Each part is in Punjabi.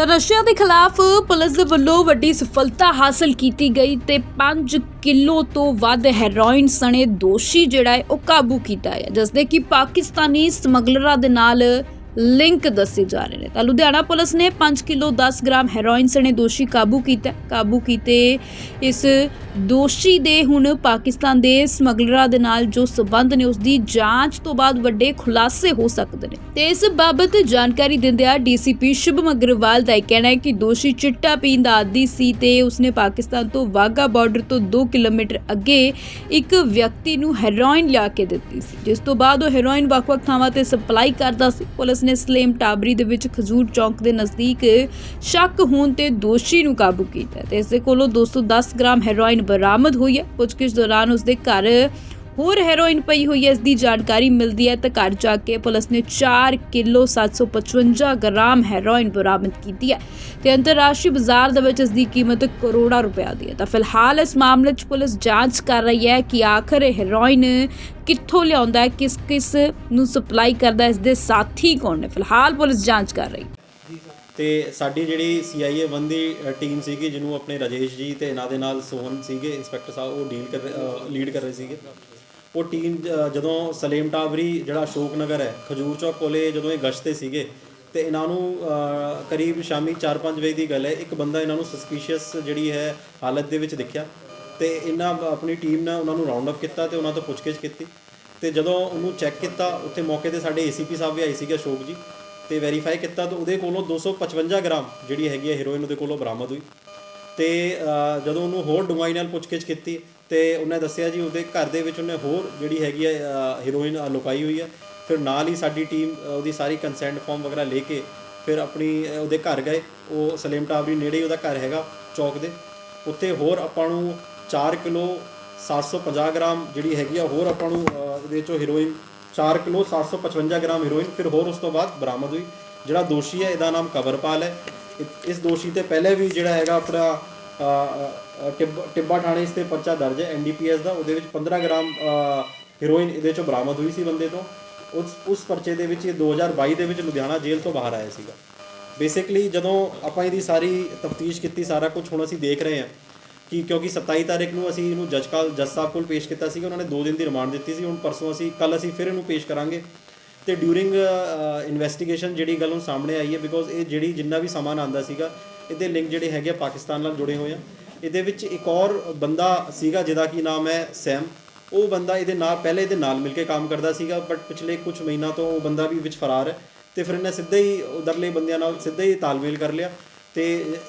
ਤਾਂ ਨਸ਼ਿਆਂ ਦੇ ਖਿਲਾਫ ਪੁਲਿਸ ਦੇ ਵੱਲੋਂ ਵੱਡੀ ਸਫਲਤਾ ਹਾਸਲ ਕੀਤੀ ਗਈ ਤੇ 5 ਕਿਲੋ ਤੋਂ ਵੱਧ ਹੈਰੋਇਨ ਸਣੇ ਦੋਸ਼ੀ ਜਿਹੜਾ ਹੈ, ਉਹ ਕਾਬੂ ਕੀਤਾ ਹੈ। ਜਿਸ ਦੇ ਕਿ ਪਾਕਿਸਤਾਨੀ ਸਮਗਲਰਾਂ ਦੇ ਨਾਲ ਲਿੰਕ ਦੱਸੇ ਜਾ ਰਹੇ ਨੇ। ਤਾਂ ਲੁਧਿਆਣਾ ਪੁਲਿਸ ਨੇ 5 ਕਿਲੋ 10 ਗ੍ਰਾਮ ਹੈਰੋਇਨ ਸਣੇ ਦੋਸ਼ੀ ਕਾਬੂ ਕੀਤਾ। ਕਾਬੂ ਕੀਤੇ ਇਸ ਦੋਸ਼ੀ ਦੇ ਹੁਣ ਪਾਕਿਸਤਾਨ ਦੇ ਸਮਗਲਰਾਂ ਦੇ ਨਾਲ ਜੋ ਸਬੰਧ ਨੇ ਉਸ ਦੀ ਜਾਂਚ ਤੋਂ ਬਾਅਦ ਵੱਡੇ ਖੁਲਾਸੇ ਹੋ ਸਕਦੇ ਨੇ। ਤੇ ਇਸ ਬਾਬਤ ਜਾਣਕਾਰੀ ਦਿੰਦਿਆਂ ਡੀਸੀਪੀ ਸ਼ੁਭਮ ਅਗਰਵਾਲ ਦਾ ਇਹ ਕਹਿਣਾ ਹੈ ਕਿ ਦੋਸ਼ੀ ਚਿੱਟਾ ਪੀਣ ਦਾ ਆਦੀ ਸੀ ਤੇ ਉਸਨੇ ਪਾਕਿਸਤਾਨ ਤੋਂ ਵਾਗਾ ਬਾਰਡਰ ਤੋਂ 2 ਕਿਲੋਮੀਟਰ ਅੱਗੇ ਇੱਕ ਵਿਅਕਤੀ ਨੂੰ ਹੈਰੋਇਨ ਲਿਆ ਕੇ ਦਿੱਤੀ ਸੀ। ਜਿਸ ਤੋਂ ਬਾਅਦ ਉਹ ਹੈਰੋਇਨ ਵੱਖ-ਵੱਖ ਥਾਵਾਂ ਤੇ ਸਪਲਾਈ ਕਰਦਾ ਸੀ। ਪੁਲਿਸ ਨੇ ਸਲੇਮ ਟਾਬਰੀ ਦੇ ਵਿੱਚ ਖਜੂਰ ਚੌਂਕ ਦੇ ਨਜ਼ਦੀਕ ਸ਼ੱਕ ਹੋਣ ਤੇ ਦੋਸ਼ੀ ਨੂੰ ਕਾਬੂ ਕੀਤਾ ਤੇ ਇਸ ਦੇ ਕੋਲੋਂ 210 ਗ੍ਰਾਮ ਹੈਰੋਇਨ ਬਰਾਮਦ ਹੋਈ ਹੈ। ਪੁੱਛਗਿੱਛ ਦੌਰਾਨ ਉਸ ਦੇ ਘਰ ਹੋਰ ਹੈਰੋਇਨ ਪਈ ਹੋਈ ਹੈ, ਇਸ ਦੀ ਜਾਣਕਾਰੀ ਮਿਲਦੀ ਹੈ ਤਾਂ ਘਰ ਜਾ ਕੇ ਪੁਲਿਸ ਨੇ 4 ਕਿਲੋ 755 ਗ੍ਰਾਮ ਹੈਰੋਇਨ ਬਰਾਮਦ ਕੀਤੀ ਹੈ ਤੇ ਅੰਤਰਰਾਸ਼ਟਰੀ ਬਾਜ਼ਾਰ ਦੇ ਵਿੱਚ ਇਸ ਦੀ ਕੀਮਤ ਕਰੋੜਾਂ ਰੁਪਏ ਦੀ ਹੈ। ਤਾਂ ਫਿਲਹਾਲ ਇਸ ਮਾਮਲੇ 'ਚ ਪੁਲਿਸ ਜਾਂਚ ਕਰ ਰਹੀ ਹੈ ਕਿ ਆਖਰ ਇਹ ਹੈਰੋਇਨ ਕਿੱਥੋਂ ਲਿਆਉਂਦਾ ਹੈ, ਕਿਸ ਕਿਸ ਨੂੰ ਸਪਲਾਈ ਕਰਦਾ ਹੈ, ਇਸ ਦੇ ਸਾਥੀ ਕੌਣ ਨੇ? ਫਿਲਹਾਲ ਪੁਲਿਸ ਜਾਂਚ ਕਰ ਰਹੀ ਹੈ। ਤੇ ਸਾਡੀ ਜਿਹੜੀ ਸੀਆਈਏ ਵਨ ਦੀ ਟੀਮ ਸੀਗੀ ਜਿਹਨੂੰ ਆਪਣੇ ਰਾਜੇਸ਼ ਜੀ ਤੇ ਇਹਨਾਂ ਦੇ ਨਾਲ ਸੋਹਨ ਸੀਗੇ, ਇੰਸਪੈਕਟਰ ਸਾਹਿਬ, ਉਹ ਡੀਲ ਕਰ ਲੀਡ ਕਰ ਰਹੇ ਸੀਗੇ। ਉਹ ਟੀਮ ਜਦੋਂ ਸਲੇਮ ਟਾਵਰੀ, ਜਿਹੜਾ ਅਸ਼ੋਕ ਨਗਰ ਹੈ, ਖਜੂਰ ਚੌਕ ਕੋਲੇ ਜਦੋਂ ਇਹ ਗਸ਼ਤੇ ਸੀਗੇ, ਤੇ ਇਹਨਾਂ ਨੂੰ ਕਰੀਬ ਸ਼ਾਮੀ 4-5 ਵਜੇ ਦੀ ਗੱਲ ਹੈ, ਇੱਕ ਬੰਦਾ ਇਹਨਾਂ ਨੂੰ ਸਸਪੀਸ਼ੀਅਸ ਜਿਹੜੀ ਹੈ ਹਾਲਤ ਦੇ ਵਿੱਚ ਦੇਖਿਆ ਤੇ ਇਹਨਾਂ ਆਪਣੀ ਟੀਮ ਨੇ ਉਹਨਾਂ ਨੂੰ ਰਾਉਂਡ ਅਪ ਕੀਤਾ ਤੇ ਉਹਨਾਂ ਤੋਂ ਪੁੱਛਗਿੱਛ ਕੀਤੀ ਤੇ ਜਦੋਂ ਉਹਨੂੰ ਚੈੱਕ ਕੀਤਾ, ਉੱਥੇ ਮੌਕੇ ਤੇ ਸਾਡੇ ਏਸੀਪੀ ਸਾਹਿਬ ਵੀ ਆਏ ਸੀਗੇ, ਅਸ਼ੋਕ ਜੀ, ਤੇ ਵੈਰੀਫਾਈ ਕੀਤਾ ਤਾਂ ਉਹਦੇ ਕੋਲੋਂ 255 ਗ੍ਰਾਮ ਜਿਹੜੀ ਹੈਗੀ ਹੈ ਹੀਰੋਇਨ ਉਹਦੇ ਕੋਲੋਂ ਬਰਾਮਦ ਹੋਈ। ਤੇ ਜਦੋਂ ਉਹਨੂੰ ਹੋਰ ਡੂੰਘਾਈ ਨਾਲ ਪੁੱਛਗਿੱਛ ਕੀਤੀ ਤੇ ਉਹਨੇ ਦੱਸਿਆ ਜੀ ਉਹਦੇ ਘਰ ਦੇ ਵਿੱਚ ਉਹਨੇ ਹੋਰ ਜਿਹੜੀ ਹੈਗੀ ਹੈ ਹੀਰੋਇਨ ਲੁਕਾਈ ਹੋਈ ਹੈ ਫਿਰ ਨਾਲ ਹੀ ਸਾਡੀ ਟੀਮ ਉਹਦੀ ਸਾਰੀ ਕੰਸੈਂਟ ਫਾਰਮ ਵਗੈਰਾ ਲੈ ਕੇ ਫਿਰ ਆਪਣੀ ਉਹਦੇ ਘਰ ਗਏ। ਉਹ ਸਲੇਮ ਟਾਵਰੀ ਨੇੜੇ ਹੀ ਉਹਦਾ ਘਰ ਹੈਗਾ, ਚੌਕ ਦੇ। ਉੱਥੇ ਹੋਰ ਆਪਾਂ ਨੂੰ 4 ਕਿਲੋ 750 ਗ੍ਰਾਮ ਜਿਹੜੀ ਹੈਗੀ ਆ, ਹੋਰ ਆਪਾਂ ਨੂੰ ਇਹਦੇ ਚੋਂ ਹੀਰੋਇਨ 4 ਕਿਲੋ 755 ਗ੍ਰਾਮ ਹੀਰੋਇਨ ਫਿਰ ਹੋਰ ਉਸ ਤੋਂ ਬਾਅਦ ਬਰਾਮਦ ਹੋਈ। ਜਿਹੜਾ ਦੋਸ਼ੀ ਹੈ, ਇਹਦਾ ਨਾਮ ਕਵਰਪਾਲ ਹੈ। ਇਸ ਦੋਸ਼ੀ ਤੇ ਪਹਿਲੇ ਵੀ ਜਿਹੜਾ ਹੈਗਾ ਆਪਣਾ ਟਿੱਬ- ਟਿੱਬਾ ਥਾਣੇ ਇਸ ਤੇ ਪਰਚਾ ਦਰਜ ਹੈ। ਐਨਡੀਪੀਐਸ ਦਾ, ਉਹਦੇ ਵਿੱਚ 15 ਗ੍ਰਾਮ ਹੀਰੋਇਨ ਇਹਦੇ ਚੋਂ ਬਰਾਮਦ ਹੋਈ ਸੀ ਬੰਦੇ ਤੋਂ। ਉਸ ਉਸ ਪਰਚੇ ਦੇ ਵਿੱਚ ਇਹ 2022 ਦੇ ਵਿੱਚ ਲੁਧਿਆਣਾ ਜੇਲ੍ਹ ਤੋਂ ਬਾਹਰ ਆਇਆ ਸੀਗਾ। ਬੇਸਿਕਲੀ ਜਦੋਂ ਆਪਾਂ ਇਹਦੀ ਸਾਰੀ ਤਫਤੀਸ਼ ਕੀਤੀ, ਸਾਰਾ ਕੁਝ ਹੁਣ ਅਸੀਂ ਦੇਖ ਰਹੇ ਹਾਂ ਕਿ ਕਿਉਂਕਿ 27 ਤਾਰੀਖ ਨੂੰ ਅਸੀਂ ਇਹਨੂੰ ਜੱਜ ਕਾਲ ਜੱਜ ਸਾਹਿਬ ਕੋਲ ਪੇਸ਼ ਕੀਤਾ ਸੀਗਾ, ਉਹਨਾਂ ਨੇ 2 ਦਿਨ ਦੀ ਰਿਮਾਂਡ ਦਿੱਤੀ ਸੀ। ਹੁਣ ਪਰਸੋਂ ਅਸੀਂ ਕੱਲ ਅਸੀਂ ਫਿਰ ਇਹਨੂੰ ਪੇਸ਼ ਕਰਾਂਗੇ। ਤੇ ਡਿਊਰਿੰਗ ਇਨਵੈਸਟੀਗੇਸ਼ਨ ਜਿਹੜੀ ਗੱਲ ਹੁਣ ਸਾਹਮਣੇ ਆਈ ਹੈ ਬਿਕੋਜ਼ ਇਹ ਜਿਹੜੀ ਜਿੰਨਾ ਵੀ ਸਮਾਨ ਆਂਦਾ ਸੀਗਾ ਇਹਦੇ ਲਿੰਕ ਜਿਹੜੇ ਹੈਗੇ ਆ ਪਾਕਿਸਤਾਨ ਨਾਲ ਜੁੜੇ ਹੋਏ ਆ। ਇਹਦੇ ਵਿੱਚ ਇੱਕ ਔਰ ਬੰਦਾ ਸੀਗਾ ਜਿਹਦਾ ਕੀ ਨਾਮ ਹੈ, ਸੈਮ। ਉਹ ਬੰਦਾ ਇਹਦੇ ਨਾਲ, ਪਹਿਲੇ ਇਹਦੇ ਨਾਲ ਮਿਲ ਕੇ ਕੰਮ ਕਰਦਾ ਸੀਗਾ ਬਟ ਪਿਛਲੇ ਕੁਝ ਮਹੀਨਾ ਤੋਂ ਉਹ ਬੰਦਾ ਵੀ ਵਿੱਚ ਫਰਾਰ ਹੈ। ਤੇ ਫਿਰ ਇਹਨੇ ਸਿੱਧਾ ਹੀ ਉਧਰਲੇ ਬੰਦਿਆਂ ਨਾਲ ਸਿੱਧਾ ਹੀ ਤਾਲਮੇਲ ਕਰ ਲਿਆ। ਤੇ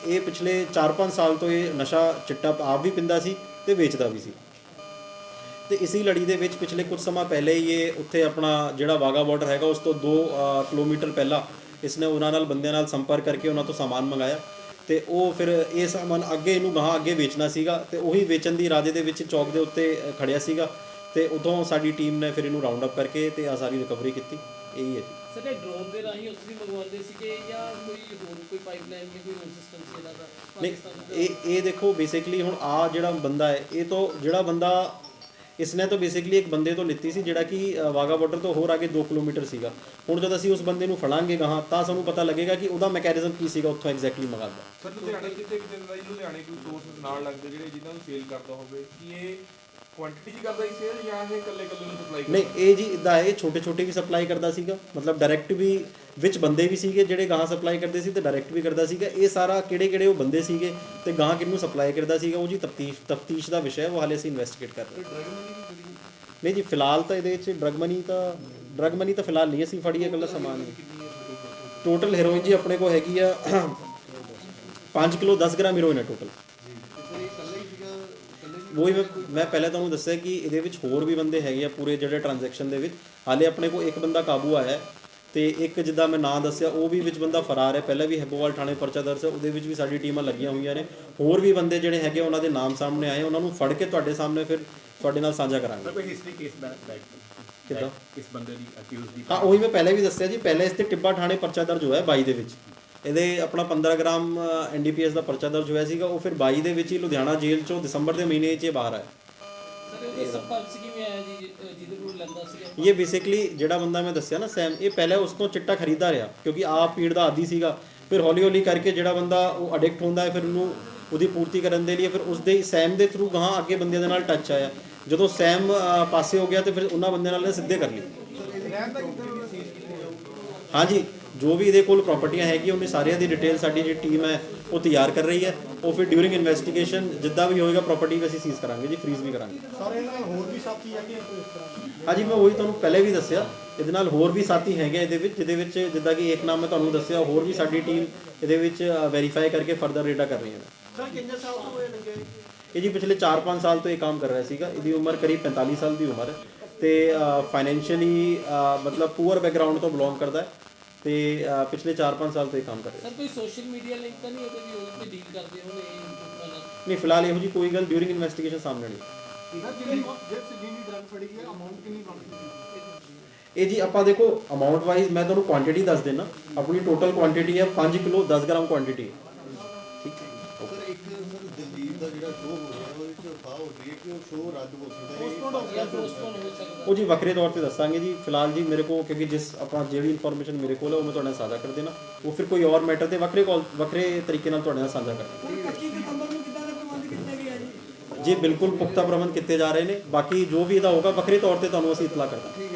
ਇਹ ਪਿਛਲੇ 4-5 ਸਾਲ ਤੋਂ ਇਹ ਨਸ਼ਾ ਚਿੱਟਾ ਆਪ ਵੀ ਪਿੰਦਾ ਸੀ ਤੇ ਵੇਚਦਾ ਵੀ ਸੀ। ਤੇ ਇਸੀ ਲੜੀ ਦੇ ਵਿੱਚ ਪਿਛਲੇ ਕੁਝ ਸਮਾਂ ਪਹਿਲੇ ਹੀ ਇਹ ਉੱਥੇ ਆਪਣਾ ਜਿਹੜਾ ਵਾਗਾ ਬਾਰਡਰ ਹੈਗਾ, ਉਸ ਤੋਂ 2 ਕਿਲੋਮੀਟਰ ਪਹਿਲਾਂ ਇਸਨੇ ਉਹਨਾਂ ਨਾਲ, ਬੰਦਿਆਂ ਨਾਲ ਸੰਪਰਕ ਕਰਕੇ ਉਹਨਾਂ ਤੋਂ ਸਾਮਾਨ ਮੰਗਾਇਆ। ਤੇ ਉਹ ਫਿਰ ਇਹ ਸਾਮਾਨ ਅੱਗੇ ਇਹਨੂੰ ਗਾਹਾਂ ਅੱਗੇ ਵੇਚਣਾ ਸੀਗਾ ਤੇ ਉਹੀ ਵੇਚਣ ਦੀ ਇਰਾਦੇ ਦੇ ਵਿੱਚ ਚੌਕ ਦੇ ਉੱਤੇ ਖੜਿਆ ਸੀਗਾ ਤੇ ਉਦੋਂ ਸਾਡੀ ਟੀਮ ਨੇ ਫਿਰ ਇਹਨੂੰ ਰਾਉਂਡ ਅਪ ਕਰਕੇ ਤੇ ਆ ਸਾਰੀ ਰਿਕਵਰੀ ਕੀਤੀ। ਇਹੀ ਹੈ ਜੀ। ਸਰ ਇਹ ਡਰੋਨ ਦੇ ਰਾਹੀਂ ਉੱਥੇ ਮੰਗਵਾਉਂਦੇ ਸੀਗੇ ਜਾਂ ਕੋਈ ਹੋਰ ਕੋਈ ਪਾਈਪਲਾਈਨ ਜਾਂ ਕੋਈ ਹੋਰ ਸਿਸਟਮ ਸੀ ਇਹਨਾਂ ਦਾ ਨਹੀਂ ਪਾਕਿਸਤਾਨ ਦਾ? ਇਹ ਇਹ ਦੇਖੋ ਬੇਸਿਕਲੀ ਹੁਣ ਆ ਜਿਹੜਾ ਬੰਦਾ ਹੈ ਇਹ ਤੋਂ ਜਿਹੜਾ ਬੰਦਾ ਇਸਨੇ ਤਾਂ ਬੇਸਿਕਲੀ ਇੱਕ ਬੰਦੇ ਤੋਂ ਲਿੱਤੀ ਸੀ ਜਿਹੜਾ ਕਿ ਅ, ਵਾਗਾ ਬਾਰਡਰ ਤੋਂ ਹੋਰ ਅੱਗੇ 2 ਕਿਲੋਮੀਟਰ ਸੀਗਾ। ਹੁਣ ਜਦ ਅਸੀਂ ਉਸ ਬੰਦੇ ਨੂੰ ਫੜਾਂਗੇ ਗਾਹਾਂ ਤਾਂ ਸਾਨੂੰ ਪਤਾ ਲੱਗੇਗਾ ਕਿ ਉਹਦਾ ਮੈਕੈਨਿਜ਼ਮ ਕੀ ਸੀਗਾ ਉੱਥੋਂ ਐਗਜ਼ੈਕਟਲੀ ਮੰਗਾਦਾ ਸਰ ਲੁਧਿਆਣੇ ਕਿਤੇ ਕਿਤੇ ਲੁਧਿਆਣੇ ਕੋਈ ਸੋਰਸ ਨਾਲ ਲੱਗਦੇ ਜਿਹੜੇ ਜਿਨ੍ਹਾਂ ਨੂੰ ਸੇਲ ਕਰਦਾ ਹੋਵੇ ਕਿ ਇਹ ਕੁਆਂਟੀਟੀ 'ਚ ਕਰਦਾ ਹੀ ਸੇਲ ਜਾਂ ਇਹ ਇਕੱਲੇ ਇਕੱਲੇ ਨੂੰ ਸਪਲਾਈ ਨਹੀਂ ਇਹ ਜੀ ਇਦਾਂ ਇਹ ਛੋਟੇ ਛੋਟੇ ਵੀ ਸਪਲਾਈ ਕਰਦਾ ਸੀਗਾ ਮਤਲਬ ਡਾਇਰੈਕਟ ਵੀ ਵਿੱਚ ਬੰਦੇ ਵੀ ਸੀਗੇ ਜਿਹੜੇ ਗਾਹਾਂ ਸਪਲਾਈ ਕਰਦੇ ਸੀ ਤੇ ਡਾਇਰੈਕਟ ਵੀ ਕਰਦਾ ਸੀਗਾ। ਇਹ ਸਾਰਾ ਕਿਹੜੇ ਕਿਹੜੇ ਉਹ ਬੰਦੇ ਸੀਗੇ ਤੇ ਗਾਹਾਂ ਕਿਹਨੂੰ ਸਪਲਾਈ ਕਰਦਾ ਸੀਗਾ ਉਹ ਜੀ ਤਫਤੀਸ਼ ਤਫਤੀਸ਼ ਦਾ ਵਿਸ਼ਾ ਹੈ ਉਹ ਹਾਲੇ ਅਸੀਂ ਇਨਵੈਸਟੀਗੇਟ ਕਰ ਰਹੇ ਹਾਂ। ਨਹੀਂ ਜੀ ਫਿਲਹਾਲ ਤਾਂ ਇਹਦੇ ਵਿੱਚ ਡਰਗ ਮਨੀ ਤਾਂ ਡਰਗ ਮਨੀ ਤਾਂ ਫਿਲਹਾਲ ਨਹੀਂ ਅਸੀਂ ਫੜੀ ਇਕੱਲਾ ਸਮਾਨ। ਟੋਟਲ ਹੈਰੋਇਨ ਜੀ ਆਪਣੇ ਕੋਲ ਹੈਗੀ ਆ 5 ਕਿਲੋ 10 ਗ੍ਰਾਮ ਹੈਰੋਇਨ ਹੈ ਟੋਟਲ ਉਹੀ ਮੈਂ ਮੈਂ ਪਹਿਲਾਂ ਤੁਹਾਨੂੰ ਦੱਸਿਆ ਕਿ ਇਹਦੇ ਵਿੱਚ ਹੋਰ ਵੀ ਬੰਦੇ ਹੈਗੇ ਆ ਪੂਰੇ ਜਿਹੜੇ ਟ੍ਰਾਂਜੈਕਸ਼ਨ ਦੇ ਵਿੱਚ। ਹਾਲੇ ਆਪਣੇ ਕੋਲ ਇੱਕ ਬੰਦਾ ਕਾਬੂ ਆਇਆ ਹੈ ਤੇ ਇੱਕ ਜਿੱਦਾਂ ਮੈਂ ਨਾਂ ਦੱਸਿਆ ਉਹ ਵੀ ਵਿੱਚ ਬੰਦਾ ਫਰਾਰ ਹੈ। ਪਹਿਲਾਂ ਵੀ ਹੈਬੋਵਾਲ ਥਾਣੇ ਪਰਚਾ ਦਰਜ ਹੈ ਉਹਦੇ ਵਿੱਚ ਵੀ ਸਾਡੀ ਟੀਮਾਂ ਲੱਗੀਆਂ ਹੋਈਆਂ ਨੇ। ਹੋਰ ਵੀ ਬੰਦੇ ਜਿਹੜੇ ਹੈਗੇ ਉਹਨਾਂ ਦੇ ਨਾਮ ਸਾਹਮਣੇ ਆਏ ਉਹਨਾਂ ਨੂੰ ਫੜ ਕੇ ਤੁਹਾਡੇ ਸਾਹਮਣੇ ਫਿਰ ਤੁਹਾਡੇ ਨਾਲ ਸਾਂਝਾ ਕਰਾਂਗੇ। ਕੋਈ ਹਿਸਟਰੀ ਕੇਸ ਬੈਕ ਬੈਕ ਕਿੱਦਾਂ? ਇਸ ਬੰਦੇ ਦੀ ਅਕਿਊਜ਼ ਦੀ ਹਾਂ ਉਹੀ ਮੈਂ ਪਹਿਲਾਂ ਵੀ ਦੱਸਿਆ ਜੀ ਪਹਿਲਾਂ ਇਸ ਤੇ ਟਿੱਬਾ ਥਾਣੇ ਪਰਚਾ ਦਰਜ ਹੋਇਆ 22 ਦੇ ਵਿੱਚ। ਇਹਦੇ ਆਪਣਾ 15 ਗ੍ਰਾਮ ਐਨਡੀਪੀਐਸ ਦਾ ਪਰਚਾ ਦਰਜ ਹੋਇਆ ਸੀਗਾ। ਉਹ ਫਿਰ 22 ਦੇ ਵਿੱਚ ਹੀ ਲੁਧਿਆਣਾ ਜੇਲ੍ਹ ਚੋਂ ਦਸੰਬਰ ਦੇ ਮਹੀਨੇ 'ਚ ਇਹ ਬਾਹਰ ਆਇਆ। ਇਹ ਬੇਸਿਕਲੀ ਜਿਹੜਾ ਬੰਦਾ ਮੈਂ ਦੱਸਿਆ ਨਾ ਸੈਮ ਇਹ ਪਹਿਲਾਂ ਉਸ ਤੋਂ ਚਿੱਟਾ ਖਰੀਦਦਾ ਰਿਹਾ ਕਿਉਂਕਿ ਆਪ ਪੀੜ ਦਾ ਆਦੀ ਸੀਗਾ। ਫਿਰ ਹੌਲੀ ਹੌਲੀ ਕਰਕੇ ਜਿਹੜਾ ਬੰਦਾ ਉਹ ਅਡਿਕਟ ਹੁੰਦਾ ਹੈ ਫਿਰ ਉਹਨੂੰ ਉਹਦੀ ਪੂਰਤੀ ਕਰਨ ਦੇ ਲਈ ਫਿਰ ਉਸ ਦੇ ਸੈਮ ਦੇ ਥਰੂ ਗਾਂ ਅੱਗੇ ਬੰਦਿਆਂ ਦੇ ਨਾਲ ਟੱਚ ਆਇਆ। ਜਦੋਂ ਸੈਮ ਪਾਸੇ ਹੋ ਗਿਆ ਤੇ ਫਿਰ ਉਹਨਾਂ ਬੰਦਿਆਂ ਨਾਲ ਸਿੱਧੇ ਕਰ ਲਈ ਹਾਂਜੀ। ਜੋ ਵੀ ਇਹਦੇ ਕੋਲ ਪ੍ਰਾਪਰਟੀਆਂ ਹੈਗੀਆਂ ਉਹਨੇ ਸਾਰਿਆਂ ਦੀ ਡਿਟੇਲ ਸਾਡੀ ਜਿਹੜੀ ਟੀਮ ਹੈ ਉਹ ਤਿਆਰ ਕਰ ਰਹੀ ਹੈ। ਉਹ ਫਿਰ ਡਿਊਰਿੰਗ ਇਨਵੈਸਟੀਗੇਸ਼ਨ ਜਿੱਦਾਂ ਵੀ ਹੋਏਗਾ ਪ੍ਰਾਪਰਟੀ ਵੀ ਅਸੀਂ ਸੀਜ਼ ਕਰਾਂਗੇ ਜੀ ਫ੍ਰੀਜ਼ ਵੀ ਕਰਾਂਗੇ। ਸਾਰੇ ਇਹਨਾਂ ਨਾਲ ਹੋਰ ਵੀ ਸਾਥੀ ਹੈਗੇ ਕੋਈ ਇਸ ਤਰ੍ਹਾਂ? ਹਾਂਜੀ ਮੈਂ ਉਹੀ ਤੁਹਾਨੂੰ ਪਹਿਲੇ ਵੀ ਦੱਸਿਆ ਇਹਦੇ ਨਾਲ ਹੋਰ ਵੀ ਸਾਥੀ ਹੈਗੇ ਇਹਦੇ ਵਿੱਚ ਜਿਹਦੇ ਵਿੱਚ ਜਿੱਦਾਂ ਕਿ ਇੱਕ ਨਾਮ ਮੈਂ ਤੁਹਾਨੂੰ ਦੱਸਿਆ ਹੋਰ ਵੀ ਸਾਡੀ ਟੀਮ ਇਹਦੇ ਵਿੱਚ ਵੈਰੀਫਾਈ ਕਰਕੇ ਫਰਦਰ ਰੇਡਾ ਕਰ ਰਹੀ ਹੈ ਸਰ ਕਿੰਨੇ ਸਾਲ ਤੋਂ ਇਹ ਲੱਗੇ ਇਹ ਜੀ ਪਿਛਲੇ 4-5 ਸਾਲ ਤੋਂ ਇਹ ਕੰਮ ਕਰ ਰਿਹਾ ਸੀਗਾ ਇਹਦੀ ਉਮਰ ਕਰੀਬ 45 ਸਾਲ ਦੀ ਉਮਰ ਹੈ ਤੇ ਫਾਈਨੈਂਸ਼ੀਅਲੀ ਮਤਲਬ ਪੂਅਰ ਬੈਕਗ੍ਰਾਉਂਡ ਤੋਂ ਬਿਲੋਂਗ ਕਰਦਾ ਹੈ। ਤੇ ਪਿਛਲੇ 4-5 ਸਾਲ ਤੋਂ ਇਹ ਕੰਮ ਕਰ ਰਿਹਾ। ਸਰ ਕੋਈ ਸੋਸ਼ਲ ਮੀਡੀਆ ਲਿੰਕ ਤਾਂ ਨਹੀਂ ਉਹਦੇ ਵੀ ਉਹਦੇ ਤੇ ਡੀਲ ਕਰਦੇ ਹੋਣੇ ਇਹ ਲੋਕਾਂ ਨਾਲ ਨਹੀਂ ਫਿਲਹਾਲ ਇਹੋ ਜੀ ਕੋਈ ਗੱਲ ਡਿਊਰਿੰਗ ਇਨਵੈਸਟੀਗੇਸ਼ਨ ਸਾਹਮਣੇ ਨਹੀਂ। ਇਹਨਾਂ ਜਿਹੜੀ ਜੇ ਜਿੰਨੀ ਡਰਗ ਫੜੀ ਗਈ ਅਮਾਉਂਟ ਕਿੰਨੀ ਬਣਦੀ ਇਹ ਜੀ ਆਪਾਂ ਦੇਖੋ ਅਮਾਉਂਟ ਵਾਈਜ਼ ਮੈਂ ਤੁਹਾਨੂੰ ਕੁਆਂਟੀਟੀ ਦੱਸ ਦੇਣਾ ਆਪਣੀ ਟੋਟਲ ਕੁਆਂਟੀਟੀ ਹੈ 5 ਕਿਲੋ 10 ਗ੍ਰਾਮ ਕੁਆਂਟੀਟੀ ਠੀਕ ਹੈ। ਸਰ ਇੱਕ ਸਰ ਦਲਜੀਤ ਦਾ ਜਿਹੜਾ ਸ਼ੋਅ ਹੋ ਹੋ ਰਹੀ ਹੈ ਕਿ ਉਹ ਸ਼ੋਅ ਰੱਦ ਹੋ ਸਕਦਾ ਹੈ। ਜਾਂ ਪੋਸਟਪੋਨ ਹੋ ਸਕਦਾ ਉਹ ਜੀ ਵੱਖਰੇ ਤੌਰ ਤੇ ਦੱਸਾਂਗੇ ਜੀ ਫਿਲਹਾਲ ਜੀ ਮੇਰੇ ਕੋਲ ਕਿਉਂਕਿ ਜਿਸ ਆਪਾਂ ਜਿਹੜੀ ਇਨਫੋਰਮੇਸ਼ਨ ਮੇਰੇ ਕੋਲ ਹੈ ਉਹ ਮੈਂ ਤੁਹਾਡੇ ਨਾਲ ਸਾਂਝਾ ਕਰ ਦੇਣਾ। ਉਹ ਫਿਰ ਕੋਈ ਹੋਰ ਮੈਟਰ ਤੇ ਵੱਖਰੇ ਕਾਲ ਵੱਖਰੇ ਤਰੀਕੇ ਨਾਲ ਤੁਹਾਡੇ ਨਾਲ ਸਾਂਝਾ ਕਰਾਂਗੇ 25 ਦਸੰਬਰ ਨੂੰ ਕਿੱਦਾਂ ਦੇ ਪ੍ਰਬੰਧ ਕੀਤੇ ਗਏ ਆ ਜੀ? ਜੀ ਬਿਲਕੁਲ ਪੁਖਤਾ ਪ੍ਰਬੰਧ ਕੀਤੇ ਜਾ ਰਹੇ ਨੇ। ਬਾਕੀ ਜੋ ਵੀ ਇਹਦਾ ਹੋਗਾ ਵੱਖਰੇ ਤੌਰ ਤੇ ਤੁਹਾਨੂੰ ਅਸੀਂ ਇਤਲਾ ਕਰ ਦਾਂਗੇ